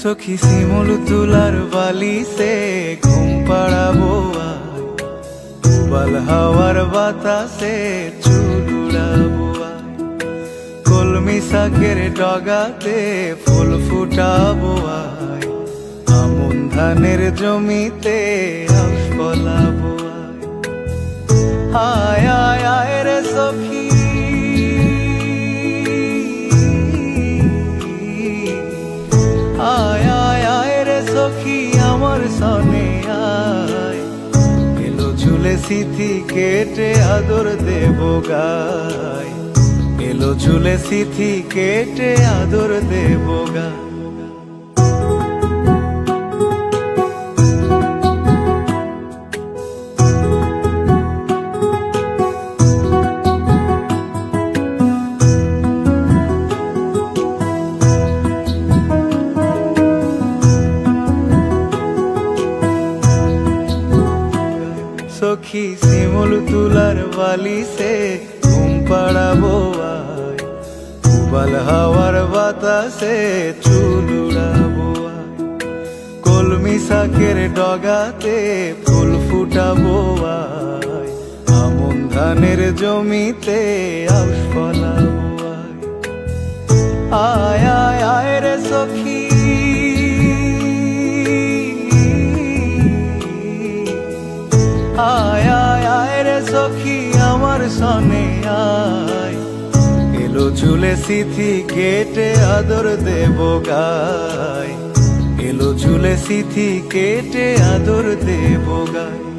সখী শিমুল তুলার বালি সে ঘুম পাড়াবো। উবাল হাওয়ার বাতাসে শাকের ডগাতে ফুল ফুটাবো আয়। আমন ধানের জমিতে আউশ ফলাবো আয়। আয় আয় রে সখী। আয় আয় আয় রে সখী, আমার সনে আয়। এলো ঝুলে সিথি কেটে আদর দেব গায়। এলো ঝুলে সিথি কেটে আদর দেব গায় সখী শিমুল তুলার বালি সে ঘুম পাড়াবো আয় উবাল হাওয়ার বাতাসে চুল উড়াবো। কলমি শাকের ডগাতে ফুল ফুটাবো আয়। আমন ধানের জমিতে আউশ ফলাবো আয় আয় আয় রে সখী। আয় আয় আয় রে সখী, আমার সনে আয়। ঝুলে সিথি কেটে আদর দেব গায়। এলো চুলে সিথি কেটে আদর দেব গায়।